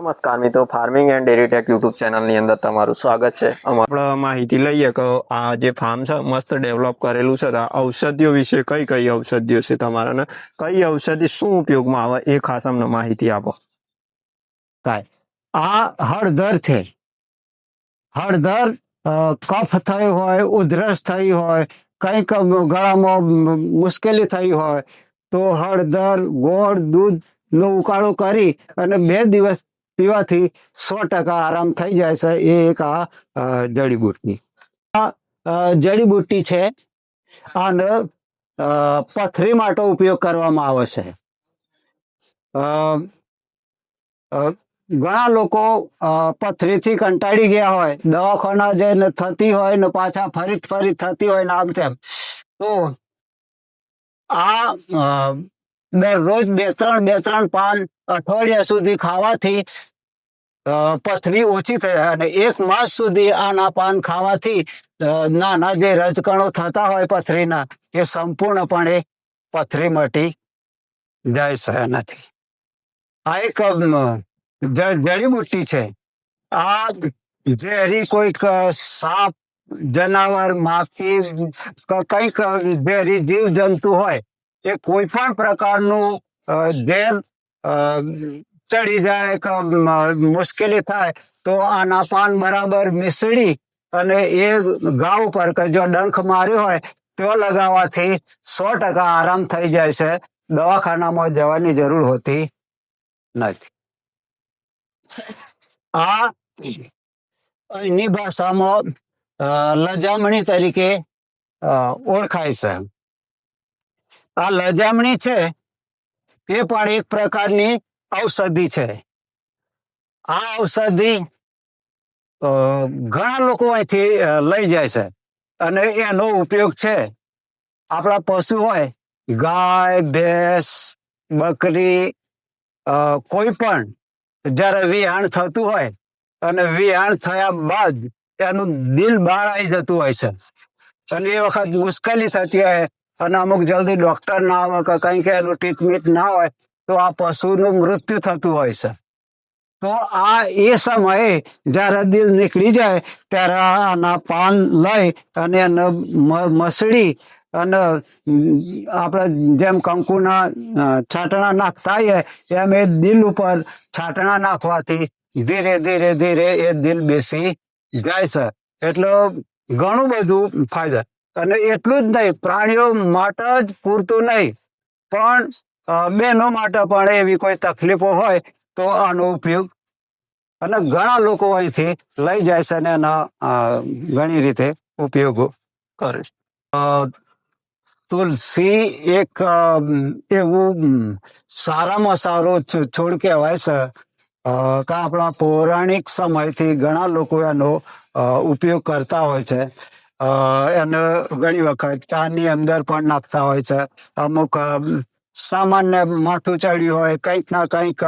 નમસ્કાર મિત્રો farming and dairy tech YouTube ચેનલની અંદર તમારું સ્વાગત છે. આપણે માહિતી લઈએ કે આ જે ફાર્મ છે મસ્ત ડેવલપ કરેલું છે. ઔષધિઓ વિશે કઈ કઈ ઔષધિઓ છે તમારા ને? કઈ ઔષધિ શું ઉપયોગમાં આવે એ ખાસ અમને માહિતી આપો. કાય આ હળદર છે. હળદર અ, કફ થઈ હોય ઉધરસ થઈ હોય કંઈક ગળામાં મુશ્કેલી થઈ હોય તો હળદર ગોળ દૂધ નો ઉકાળો કરી અને બે દિવસ પીવાથી સો ટકા આરામ થઈ જાય છે, એ એક આ જડીબુટ્ટી. આ જડીબુટ્ટી છે આને પથરી માટે ઉપયોગ કરવામાં આવે છે. ઘણા લોકો પથરીથી કંટાળી ગયા હોય, દવાખાના જઈને થતી હોય ને પાછા ફરી ફરી થતી હોય ને આમ તેમ. તો આ દરરોજ બે ત્રણ બે ત્રણ પાન અઠવાડિયા સુધી ખાવાથી પથરી ઓછી થઈ અને એક માસ સુધી આના પાન ખાવાથી નાના જે રજકણો થતા હોય પથરીના, એ સંપૂર્ણપણે પથરી મટી જાય નથી. આ એક જડીબુટ્ટી છે. આ ઝેરી કોઈક સાપ, જનાવર, માખી કંઈક ઝેરી જીવ જંતુ હોય, એ કોઈ પણ પ્રકારનું ઝેર ચડી જાય મુશ્કેલી થાય, તો આના પાન બરાબર મિસળી અને એ ઘા ઉપર કે જો ડંખ માર્યો હોય, તો લગાવવાથી સો ટકા આરામ થઈ જાય છે. દવાખાનામાં જવાની જરૂર હોતી નથી. આ અહીંની ભાષામાં લજામણી તરીકે ઓળખાય છે. આ લજામણી છે, એ પણ એક પ્રકારની ઔષધિ છે. આ ઔષધિ ઘણા લોકો અહીંથી લઈ જાય છે. અને એનો ઉપયોગ છે. આપણા પશુ હોય, ગાય, ભેંસ, બકરી કોઈ પણ, જ્યારે વિહાણ થતું હોય, અને વિહાણ થયા બાદ એનું દિલ બહાર આવી જતું હોય છે. અને એ વખત મુશ્કેલી થતી હોય, અને અમુક જલ્દી ડોક્ટર ના આવે કે કંઈક એનું ટ્રીટમેન્ટ ના હોય તો આ પશુનું મૃત્યુ થતું હોય છે. તો આ એ સમયે જ્યારે દિલ નીકળી જાય ત્યારે આના પાન લઈ અને એને મસળી અને આપણે જેમ કંકુના છાંટણા નાખતા હોઈએ એમ એ દિલ ઉપર છાંટણા નાખવાથી ધીરે ધીરે ધીરે એ દિલ બેસી જાય છે. એટલે ઘણું બધું ફાયદા. અને એટલું જ નહીં, પ્રાણીઓ માટે જ પૂરતું નહીં. પણ બહેનો માટે પણ એવી કોઈ તકલીફો હોય તો આનો ઉપયોગ અને ઘણા લોકો અહીંથી લઈ જાય છે અને એના ઘણી રીતે ઉપયોગો કરે છે. તુલસી એક એવું સારામાં સારો છોડ કહેવાય છે. કે આપણા પૌરાણિક સમયથી ઘણા લોકો એનો ઉપયોગ કરતા હોય છે. એને ઘણી વખત ચાની અંદર પણ નાખતા હોય છે. અમુક અમ, સામાન્ય માથું ચડ્યું હોય, કંઈક ના કંઈક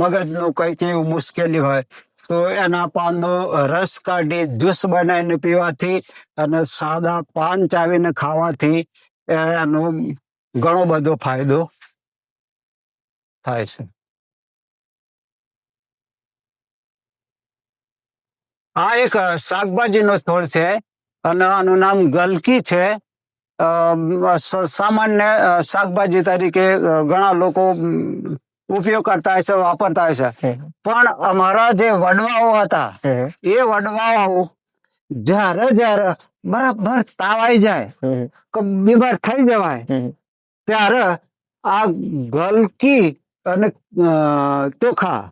મગજનું કંઈક એવું મુશ્કેલી હોય, તો એના પાનનો રસ કાઢી જ્યુસ બનાવીને પીવાથી અને સાદા પાન ચાવીને ખાવાથી એનો ઘણો બધો ફાયદો થાય છે. આ એક શાકભાજીનો છોડ છે અને આનું નામ ગલકી છે. સામાન્ય શાકભાજી તરીકે ઘણા લોકો ઉપયોગ કરતા હોય છે વાપરતા હોય છે. પણ અમારા જે વડવાઓ હતા એ વડવાઓ જ્યારે જ્યારે બરાબર તાવ આવી જાય કે બીમાર થઈ જવાય ત્યારે આ ગલકી અને ચોખા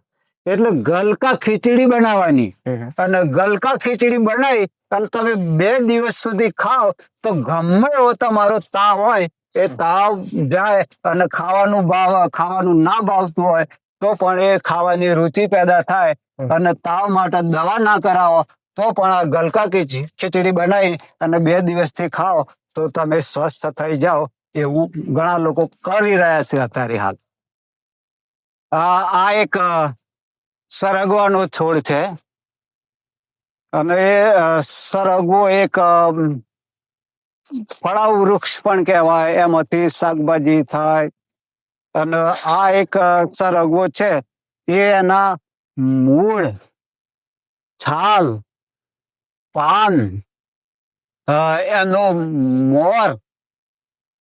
એટલે ગલકા ખીચડી બનાવવાની અને ગલકા ખીચડી બનાવી અને તમે બે દિવસ સુધી ખાઓ તો ગમે એવો તમારો તાવ હોય એ તાવ જાય અને ખાવાનું ભાવ ખાવાનું ના ભાવતું હોય તો પણ એ ખાવાની રુચિ પેદા થાય અને તાવ માટે દવા ના કરાવો તો પણ આ ગલકા કે ખીચડી બનાવી અને બે દિવસથી ખાઓ તો તમે સ્વસ્થ થઈ જાઓ એવું ઘણા લોકો કરી રહ્યા છે અત્યારે હાલ. આ એક સરગવાનો છોડ છે. અને સરગવો એક ફળાવ વૃક્ષ પણ કહેવાય. એમાંથી શાકભાજી થાય. અને આ એક સરગવો છે. એ એના મૂળ છાલ પાન એનો મોર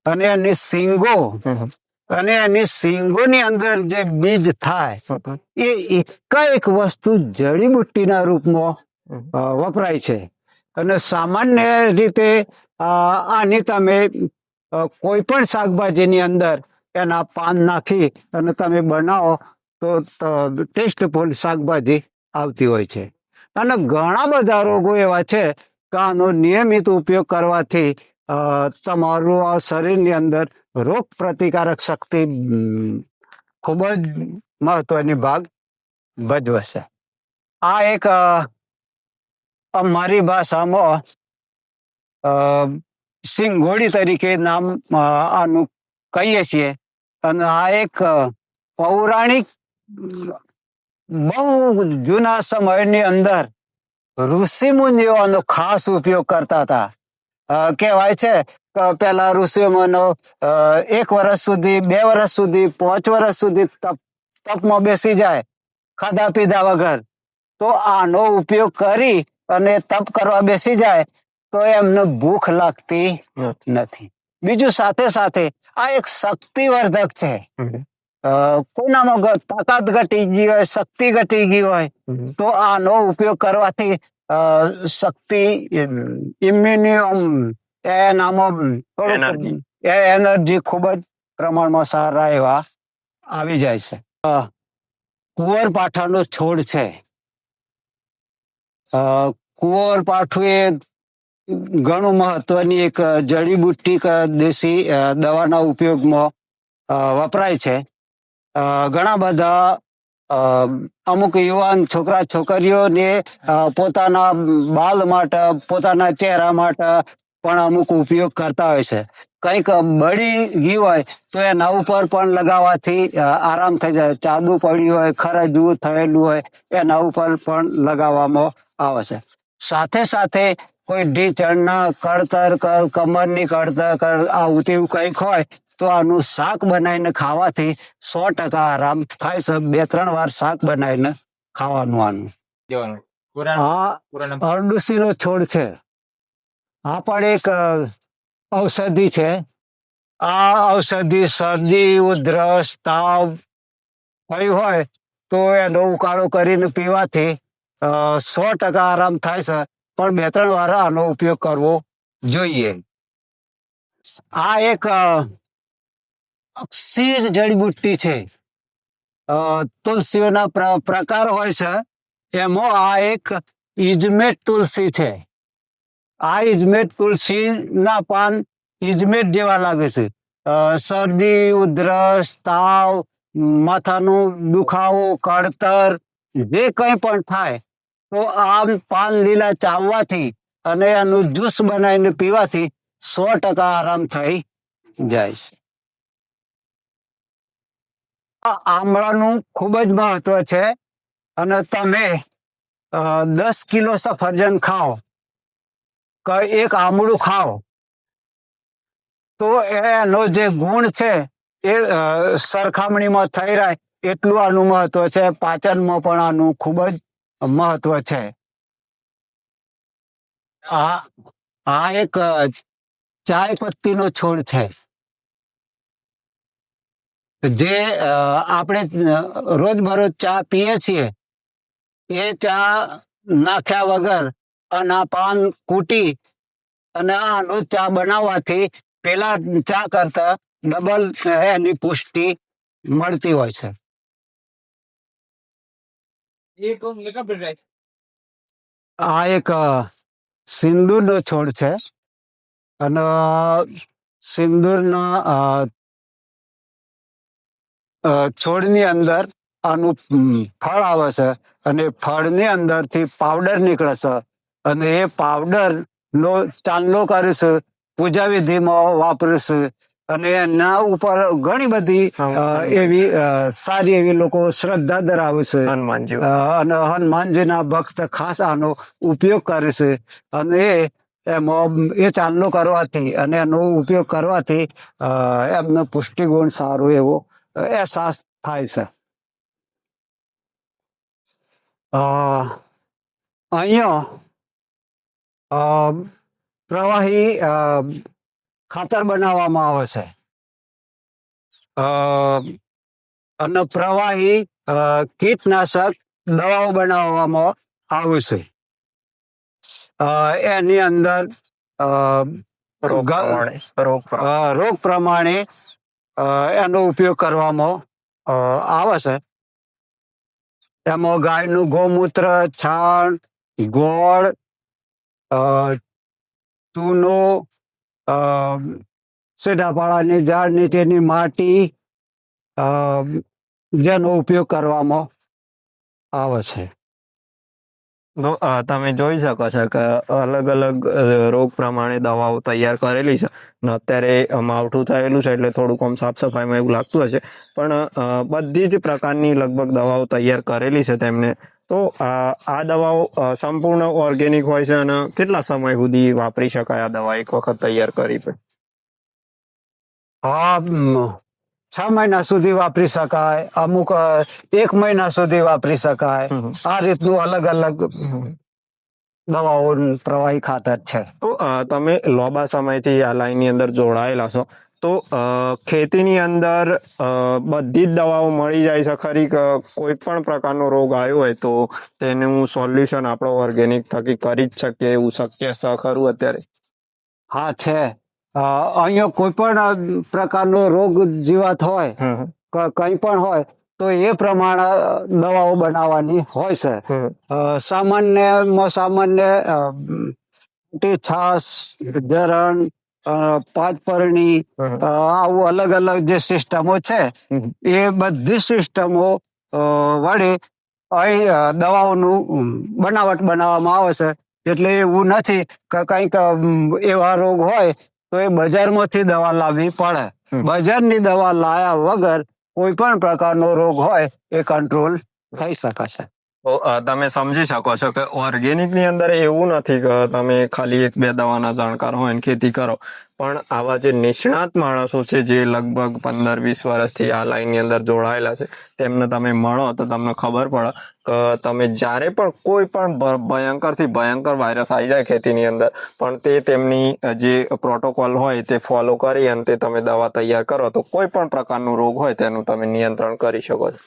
અને એની સિંગો અને એની સિંગોની અંદર જે બીજ થાય એ એક વસ્તુ જડીબુટ્ટીના રૂપમાં વપરાય છે. અને સામાન્ય રીતે આની તમે કોઈ પણ શાકભાજીની અંદર એના પાન નાખી અને તમે બનાવો, તો ટેસ્ટફુલ શાકભાજી આવતી હોય છે. અને ઘણા બધા રોગો એવા છે કે આનો નિયમિત ઉપયોગ કરવાથી તમારું આ શરીરની અંદર રોગ પ્રતિકારક શક્તિ ખૂબ જ મહત્વની ભાગ ભજવશે. આ એક અમારી ભાષામાં સિંગોડી તરીકે નામ આનું કહીએ છીએ. અને આ એક પૌરાણિક, બહુ જૂના સમયની અંદર ઋષિ મુનિઓ આનો ખાસ ઉપયોગ કરતા હતા. કહેવાય છે પેલા ઋષિઓનો એક વર્ષ સુધી, બે વર્ષ સુધી, પાંચ વર્ષ સુધી તપ, તપમાં બેસી જાય, ખાધા પીધા વગર. તો આનો ઉપયોગ કરી અને તપ કરવા બેસી જાય તો એમને ભૂખ લાગતી નથી. બીજું સાથે સાથે આ એક શક્તિવર્ધક છે. કોઈનામાં તાકાત ઘટી ગઈ હોય શક્તિ ઘટી ગઈ હોય તો આનો ઉપયોગ કરવાથી શક્તિ ઇમ્યુનિયમ એનામાં થોડુંક એ એનર્જી ખૂબ જ પ્રમાણમાં સારા એવા આવી જાય છે. કુંવર પાઠાનો છોડ છે. અ, કુંવરપાઠું એ ઘણું મહત્વની એક જડીબુટ્ટી દેશી દવાના ઉપયોગમાં વપરાય છે. ઘણા બધા અમુક યુવાન છોકરા છોકરીઓને પોતાના બાલ માટે પોતાના ચહેરા માટે પણ અમુક ઉપયોગ કરતા હોય છે. કંઈક બળી ગયું હોય તો એના ઉપર પણ લગાવવાથી આરામ થઈ જાય. ચાદુ પડ્યું હોય ખરજવું થયેલું હોય એના ઉપર પણ લગાવવામાં આવે છે. સાથે સાથે કોઈ ઢીચણના કળતર કમરની કળતર આવું તેવું કંઈક હોય તો આનું શાક બનાવીને ખાવાથી સો ટકા આરામ થાય છે. બે ત્રણ વાર શાક બનાવીને ખાવાનું આનું. હા પુરાણ નો છોડ છે. આ પણ એક ઔષધિ છે. આ ઔષધિ શરદી, ઉધરસ, તાવ થયું હોય તો એનો ઉકાળો કરીને પીવાથી સો ટકા આરામ થાય છે. પણ બે ત્રણ વાર આનો ઉપયોગ કરવો જોઈએ. આ એક અક્ષીર જડીબુટ્ટી છે. તુલસીઓના પ્ર- પ્રકાર હોય છે. એમાં આ એક ઇજમેટ તુલસી છે. આ ઇજમેટ તુલસી ના પાન ઇજમેટ જેવા લાગે છે. શરદી, ઉધરસ, તાવ, માથાનું દુખાવો, કળતર, જે કંઈ પણ થાય, તો આમ પાન લીલા ચાવવાથી અને એનું જ્યુસ બનાવીને પીવાથી સો ટકા આરામ થઈ જાય છે. આમળાનું ખૂબ જ મહત્વ છે અને તમે દસ કિલો સફરજન ખાઓ એક આમળું ખાઓ. તો એનો જે ગુણ છે એ સરખામણીમાં થઈ રહે એટલું આનું મહત્વ છે. પાચનમાં પણ આનું ખૂબ જ મહત્વ છે. આ આ એક ચાય પત્તીનો છોડ છે. જે આપણે રોજબરોજ ચા પીએ છીએ, એ ચા નાખ્યા વગર અને આ પાન કૂટી અને આનો ચા બનાવવાથી પેલા ચા કરતા ડબલ એની પુષ્ટિ મળતી હોય છે. આ એક સિંદૂરનો છોડ છે. અને સિંદૂરના છોડની અંદર આનું ફળ આવે છે. અને ફળની અંદરથી પાવડર નીકળે છે. અને એ પાવડર નો ચાંદલો કરીશ પૂજા વિધિમાં વાપરીશ અને એના ઉપર ઘણી બધી એવી સારી એવી લોકો શ્રદ્ધા ધરાવે છે. હનુમાનજી. અને હનુમાનજીના ભક્ત ખાસ આનો ઉપયોગ કરે છે. અને એ એમાં એ ચાંદલો કરવાથી અને એનો ઉપયોગ કરવાથી એમનો પુષ્ટિગુણ સારો એવો અહેસાસ થાય છે. અહીંયા પ્રવાહી ખાતર બનાવવામાં આવે છે. અને પ્રવાહી કીટનાશક દવાઓ બનાવવામાં આવે છે. એની અંદર રોગ પ્રમાણે એનો ઉપયોગ કરવામાં આવે છે. એમાં ગાયનું ગૌમૂત્ર છાણ ગોળ ચૂનો અ, સીધાપાળાની ઝાડ નીચેની માટી જેનો ઉપયોગ કરવામાં આવે છે. તો તમે જોઈ શકો છો કે અલગ અલગ રોગ પ્રમાણે દવાઓ તૈયાર કરેલી છે. ને અત્યારે માવઠું થયેલું છે એટલે થોડુંક આમ સાફ સફાઈમાં એવું લાગતું હશે. પણ બધી જ પ્રકારની લગભગ દવાઓ તૈયાર કરેલી છે તેમને તો આ દવાઓ સંપૂર્ણ ઓર્ગેનિક હોય છે અને કેટલા સમય સુધી વાપરી શકાય આ દવા એક વખત તૈયાર કરી પછી હા છ મહિના સુધી વાપરી શકાય અમુક એક મહિના સુધી વાપરી શકાય. આ રીતનું અલગ અલગ દવાઓ પ્રવાહી ખાતર છે. તો તમે લાંબા સમયથી આ લાઈનની અંદર જોડાયેલા છો. તો ખેતીની અંદર બધી જ દવાઓ મળી જાય છે. ખરી કોઈ પણ પ્રકારનો રોગ આવ્યો હોય તો તેનું સોલ્યુશન આપણો ઓર્ગેનિક થકી કરી જ શકીએ એવું શક્ય છે ખરું અત્યારે? હા છે. અહીંયા કોઈ પણ પ્રકારનો રોગ જીવાત હોય કંઈ પણ હોય તો એ પ્રમાણે દવાઓ બનાવવાની હોય છે. સામાન્ય સામાન્યમાં સામાન્ય છાસ જરણ અ, પાંચપરણી આવું અલગ અલગ જે સિસ્ટમો છે એ બધી સિસ્ટમો વડે અહીં દવાઓનું બનાવટ બનાવવામાં આવે છે. એટલે એવું નથી કે કંઈક એવા રોગ હોય તો એ બજારમાંથી દવા લાવવી પડે. બજારની દવા લાયા વગર કોઈ પણ પ્રકારનો રોગ હોય એ કંટ્રોલ થઈ શકે છે. તમે સમજી શકો છો કે ઓર્ગેનિકની અંદર એવું નથી કે તમે ખાલી એક બે દવાના જાણકાર હોય અને ખેતી કરો. પણ આવા જે નિષ્ણાત માણસો છે જે લગભગ પંદર વીસ વર્ષથી આ લાઈનની અંદર જોડાયેલા છે, તેમને તમે મળો તો તમને ખબર પડે કે તમે જ્યારે પણ કોઈ પણ ભયંકરથી ભયંકર વાયરસ આવી જાય ખેતીની અંદર, પણ તે તેમની જે પ્રોટોકોલ હોય તે ફોલો કરી અને તે તમે દવા તૈયાર કરો તો કોઈ પણ પ્રકારનો રોગ હોય તેનું તમે નિયંત્રણ કરી શકો છો.